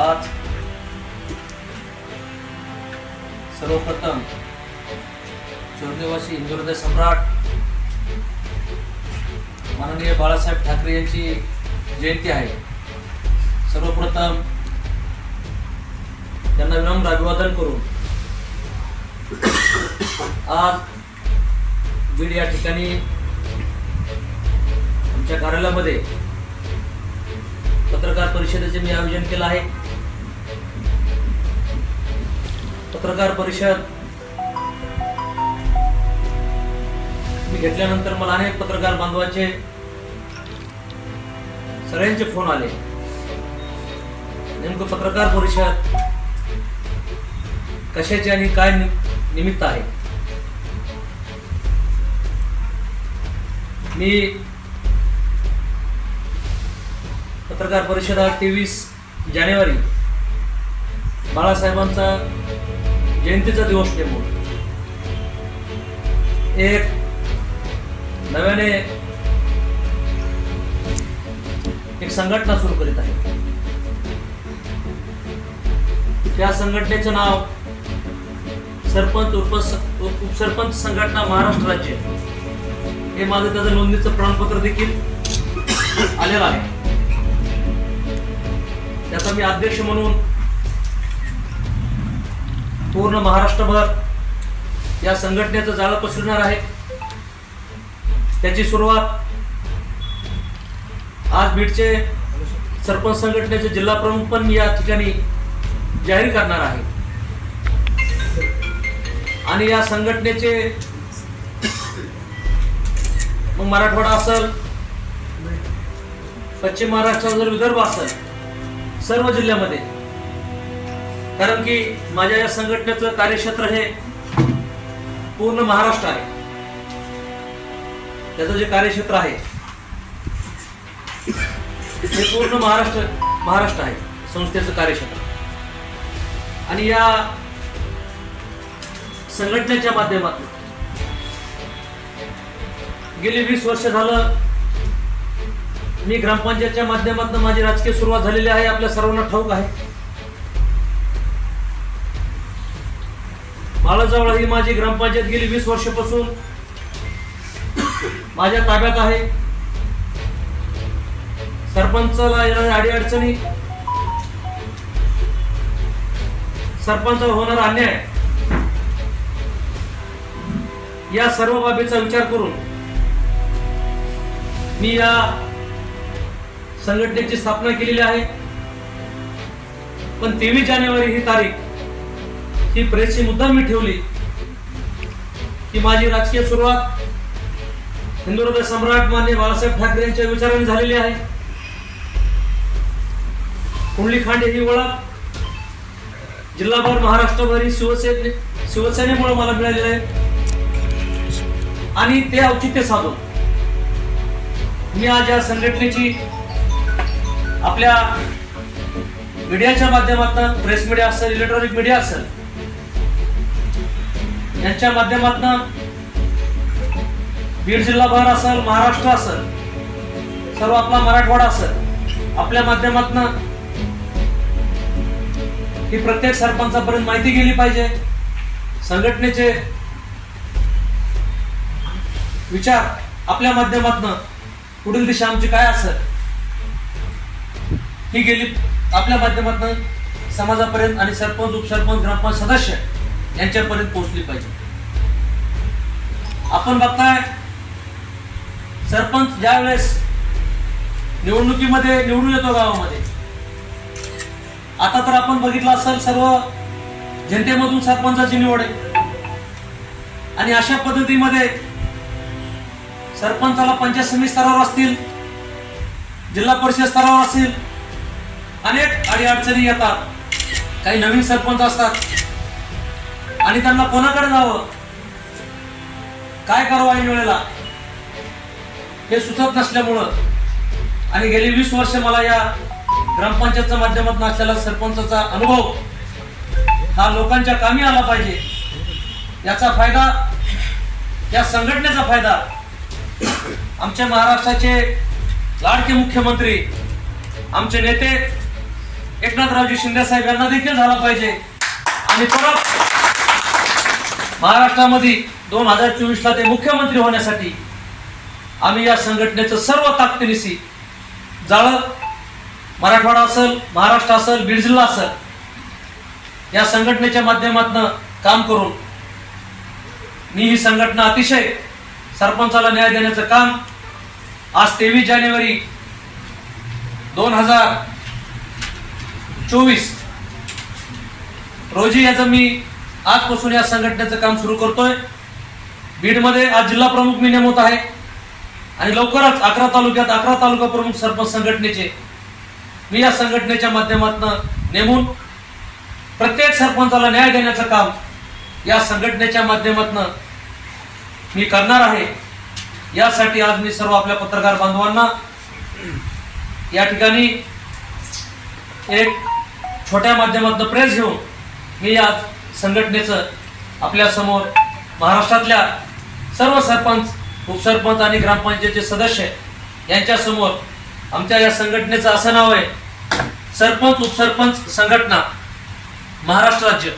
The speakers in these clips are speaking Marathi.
आज सर्वप्रथम चोरदेवासी हिंदुहृदय सम्राट माननीय बाळासाहेब ठाकरे यांची जयंती आहे. सर्वप्रथम त्यांना विनम्र अभिवादन करून आज बीड या ठिकाणी आमच्या कार्यालयामध्ये पत्रकार परिषदेचे मी आयोजन केलं आहे. पत्रकार परिषद मी घेतल्यानंतर मला अनेक पत्रकार बांधवाचे सगळ्यांचे फोन आले. नेमकं पत्रकार परिषद कशाची आणि काय नि- निमित्त आहे? मी पत्रकार परिषदा तेवीस जानेवारी. बाळासाहेबांचा जयंतीचा दिवस नेमून एक नव्याने एक संघटना सुरू करीत आहे. त्या संघटनेचं नाव सरपंच उप उपसरपंच संघटना महाराष्ट्र राज्य हे माझं त्याचं नोंदणीचं प्रमाणपत्र देखील आलेलं आहे. त्याचा मी अध्यक्ष म्हणून पूर्ण महाराष्ट्रभर या संघटनेचं जाळं पसरणार आहे. त्याची सुरुवात आज बीडचे सरपंच संघटनेचे जिल्हा प्रमुख पण मी या ठिकाणी जाहीर करणार आहे. आणि या संघटनेचे मग मराठवाडा असेल पश्चिम महाराष्ट्र जर विदर्भ असेल सर्व जिल्ह्यामध्ये. कारण की माझ्या या संघटनेचं कार्यक्षेत्र हे पूर्ण महाराष्ट्र आहे. त्याचं जे कार्यक्षेत्र आहे हे पूर्ण महाराष्ट्र महाराष्ट्र आहे संस्थेचं कार्यक्षेत्र. आणि या संघटनेच्या माध्यमातून गेली वीस वर्ष झालं मी ग्रामपंचायतच्या माध्यमातून माझी राजकीय सुरुवात झालेली आहे आपल्या सर्वांना ठाऊक आहे. बाळाजवळ ही माझी ग्रामपंचायत गेली वीस वर्षापासून. माझ्या ताब्यात आहे. सरपंचाला येणाऱ्या अडीअडचणी सरपंचावर होणारा अन्याय या सर्व बाबीचा विचार करून मी या संघटनेची स्थापना केलेली आहे. पण तेवीस जानेवारी ही तारीख ही प्रेसची मुद्दा मी ठेवली की माझी राजकीय सुरुवात हिंदू हृदय सम्राट मान्य बाळासाहेब ठाकरे यांच्या विचाराने झालेली आहे. कुंडली खांडे ही ओळख जिल्हाभर महाराष्ट्रभर ही शिवसेने शिवसेनेमुळे मला मिळालेलं आहे. आणि ते औचित्य साधून मी आज या संघटनेची आपल्या मीडियाच्या माध्यमातून प्रेस मीडिया असेल इलेक्ट्रॉनिक मीडिया असेल यांच्या माध्यमातून बीड जिल्हाभर असेल महाराष्ट्र असेल सर्व आपला मराठवाडा असेल आपल्या माध्यमातून ही प्रत्येक सरपंचापर्यंत माहिती गेली पाहिजे. संघटनेचे विचार आपल्या माध्यमातून पुढील दिशा आमची काय असेल? ही गेली आपल्या माध्यमातून समाजापर्यंत आणि सरपंच उपसरपंच ग्रामपंच सदस्य यांच्यापर्यंत पोहोचली पाहिजे. आपण बघताय सरपंच ज्या वेळेस निवडणुकीमध्ये निवडून येतो गावामध्ये आता तर आपण बघितलं असेल सर्व जनतेमधून सरपंचाची निवड आहे. आणि अशा पद्धतीमध्ये सरपंचाला पंचायत समिती स्तरावर असतील जिल्हा परिषद स्तरावर असतील अनेक अडीअडचणी येतात. काही नवीन सरपंच असतात. आणि त्यांना कोणाकडे जावं? काय करावं ऐन वेळेला? हे सुचत नसल्यामुळं. आणि गेली वीस वर्ष मला या ग्रामपंचायतच्या माध्यमातून असलेला सरपंचाचा अनुभव हा लोकांच्या कामी आला पाहिजे. याचा फायदा या संघटनेचा फायदा आमच्या महाराष्ट्राचे लाडके मुख्यमंत्री आमचे नेते एकनाथरावजी शिंदे साहेब यांना देखील झाला पाहिजे. आणि परत महाराष्ट्रामध्ये दोन हजार चोवीस ला ते मुख्यमंत्री होण्यासाठी आम्ही या संघटनेचं सर्व ताकदीनिशी जाळं मराठवाडा असेल महाराष्ट्र असेल बीड जिल्हा असेल या संघटनेच्या माध्यमातून काम करून मी ही संघटना अतिशय सरपंचाला न्याय देण्याचं काम आज तेवीस जानेवारी दोन हजार चोवीस. रोजी याचं मी आजपासून या संघटनेचं काम सुरू करतोय. बीडमध्ये आज जिल्हा प्रमुख मी नेमवत आहे. आणि लवकरच अकरा तालुक्यात अकरा तालुका प्रमुख सरपंच संघटनेचे मी या संघटनेच्या माध्यमातून नेमून प्रत्येक सरपंचाला न्याय देण्याचं काम या संघटनेच्या माध्यमातून मी करणार आहे. यासाठी आज मी सर्व आपल्या पत्रकार बांधवांना या ठिकाणी एक छोट्या माध्यमातून प्रेस घेऊन मी या संघटनेचं आपल्यासमोर महाराष्ट्रातल्या सर्व सरपंच उपसरपंच आणि ग्रामपंचायतचे सदस्य यांच्या समोर आमच्या या संघटनेचं असं नाव आहे सरपंच उपसरपंच संघटना महाराष्ट्र राज्य.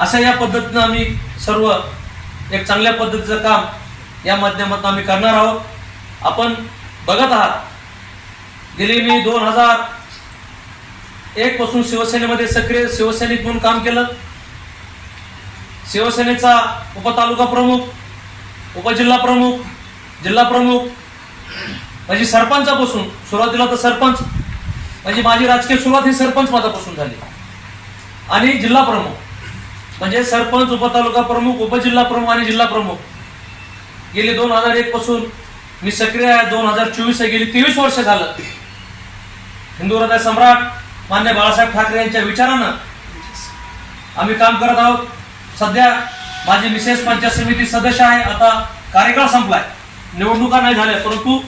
असं या पद्धतीनं आम्ही सर्व एक चांगल्या पद्धतीचं काम या माध्यमातून आम्ही करणार आहोत. आपण बघत आहात. गेली मी दोन हजार एक पासून शिवसेनेमध्ये सक्रिय शिवसैनिक म्हणून काम केलं. शिवसेनेचा उपतालुका प्रमुख उपजिल्हा प्रमुख जिल्हा प्रमुख म्हणजे सरपंचापासून सुरुवातीला तर सरपंच म्हणजे माझी राजकीय सुरुवात ही सरपंच माझ्यापासून झाली. आणि जिल्हा प्रमुख म्हणजे सरपंच उपतालुका प्रमुख उपजिल्हा प्रमुख आणि जिल्हा प्रमुख. गेली दोन हजार एक पासून मी सक्रिय आहे. दोन हजार चोवीस गेली. तेवीस वर्ष झालं. हिंदू हृदय सम्राट मान्य बाळासाहेब ठाकरे यांच्या विचारानं आम्ही काम करत आहोत. सध्या माझी मिसेस पंचायत समिती सदस्य आहे. आता कार्यकाळ संपलाय. निवडणुका नाही झाल्या परंतु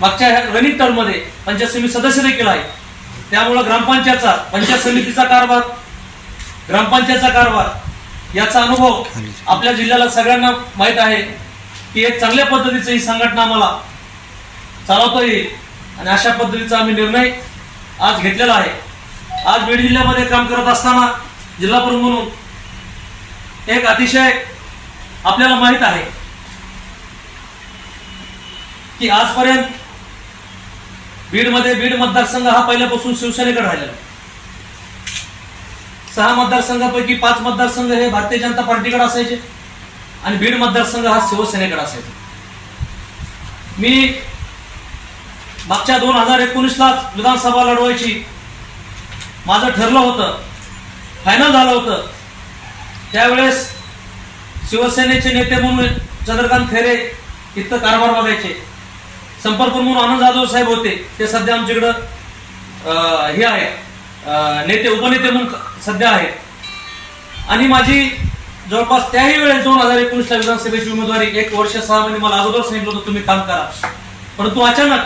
मागच्या रनिंग टर्ममध्ये पंचायत समिती सदस्य देखील आहे. त्यामुळं ग्रामपंचायतचा पंचायत समितीचा कारभार ग्रामपंचायतचा कारभार याचा अनुभव आपल्या जिल्ह्याला सगळ्यांना माहीत आहे की एक चांगल्या पद्धतीचं ही संघटना आम्हाला चालवता येईल आणि अशा पद्धतीचा आम्ही निर्णय आज घेतलेला आहे. आज बीड जिल्ह्यामध्ये काम करत असताना जिल्हा प्रमुख म्हणून एक अतिशय आपल्याला माहीत आहे की आजपर्यंत बीडमध्ये बीड मतदारसंघ हा पहिल्यापासून शिवसेनेकडे राहिलेला सहा मतदारसंघापैकी पाच मतदारसंघ हे भारतीय जनता पार्टीकडे असायचे आणि बीड मतदारसंघ हा शिवसेनेकडे असायचा. मी मागच्या दोन हजार एकोणीसलाच विधानसभा लढवायची माझं ठरलं होतं. फायनल झालं होतं. त्यावेळेस शिवसेनेचे नेते म्हणून चंद्रकांत खैरे इथं कारभार बघायचे. संपर्क म्हणून आनंद जाधव साहेब होते. ते सध्या आमच्याकडं हे आहे. नेते उपनेते म्हणून सध्या आहेत. आणि माझी जवळपास त्याही वेळेस दोन हजार एकोणीसला विधानसभेची उमेदवारी एक वर्ष सहा महिने मला अगोदर सांगितलं होतं तुम्ही काम करा. परंतु अचानक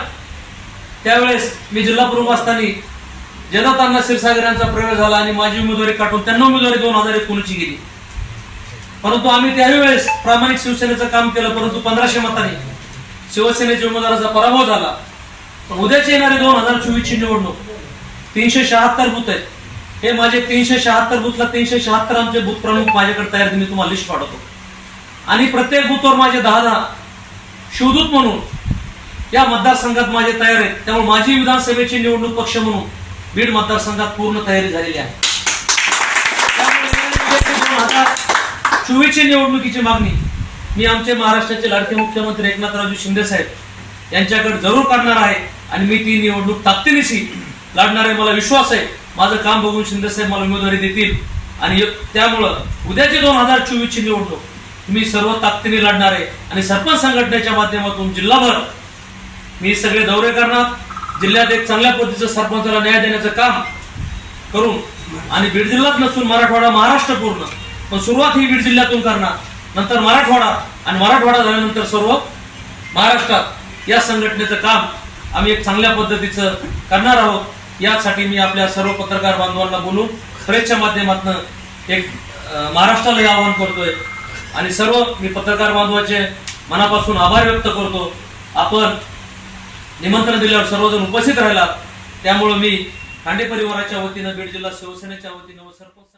त्यावेळेस मी जिल्हा प्रमुख असताना जयदत्तांना क्षीरसागर यांचा प्रवेश झाला आणि माझी उमेदवारी काढून त्यांना उमेदवारी दोन हजार एकोणीसची गेली. परंतु आम्ही त्यावेळेस प्रामाणिक शिवसेनेचं काम केलं परंतु पंधराशे मताने शिवसेनेच्या उमेदवाराचा पराभव झाला. पण उद्याची येणारी दोन हजार चोवीसची निवडणूक तीनशे शहात्तर बूथ आहेत. हे माझे तीनशे शहात्तर बूथला तीनशे शहात्तर आमचे बूथ प्रमुख माझ्याकडे तयार मी तुम्हाला लिस्ट पाठवतो. आणि प्रत्येक बूथवर माझे दहा दहा शिवदूत म्हणून या मतदारसंघात माझे तयार आहेत. त्यामुळे माझी विधानसभेची निवडणूक पक्ष म्हणून बीड मतदारसंघात पूर्ण तयारी झालेली आहे. चोवीसची निवडणुकीची मागणी. मी आमचे महाराष्ट्राचे लाडके मुख्यमंत्री एकनाथरावजी शिंदे साहेब यांच्याकडे जरूर काढणार आहे आणि मी ती निवडणूक ताकदीनिशी लढणार आहे मला विश्वास आहे. माझं काम बघून शिंदे साहेब मला उमेदवारी देतील. आणि त्यामुळं उद्याची दोन हजार चोवीसची निवडणूक मी सर्व ताकदीने लढणार आहे. आणि सरपंच संघटनेच्या माध्यमातून जिल्हाभर मी सगळे दौरे करणार. जिल्ह्यात एक चांगल्या पद्धतीचं सरपंचाला न्याय देण्याचं काम करून आणि बीड जिल्हाच नसून मराठवाडा महाराष्ट्र पूर्ण. पण सुरुवात ही बीड जिल्ह्यातून करणार. नंतर मराठवाडा आणि मराठवाडा झाल्यानंतर सर्व महाराष्ट्रात या संघटनेचं काम आम्ही एक चांगल्या पद्धतीचं करणार आहोत. यासाठी मी आपल्या सर्व पत्रकार बांधवांना बोलून प्रेसच्या माध्यमातून एक महाराष्ट्राला आवाहन करतोय. आणि सर्व मी पत्रकार बांधवाचे मनापासून आभार व्यक्त करतो. आपण निमंत्रण दिल्यावर सर्वजण उपस्थित राहिला. त्यामुळं मी खांडे परिवाराच्या वतीनं बीड जिल्हा शिवसेनेच्या वतीनं व सरपंच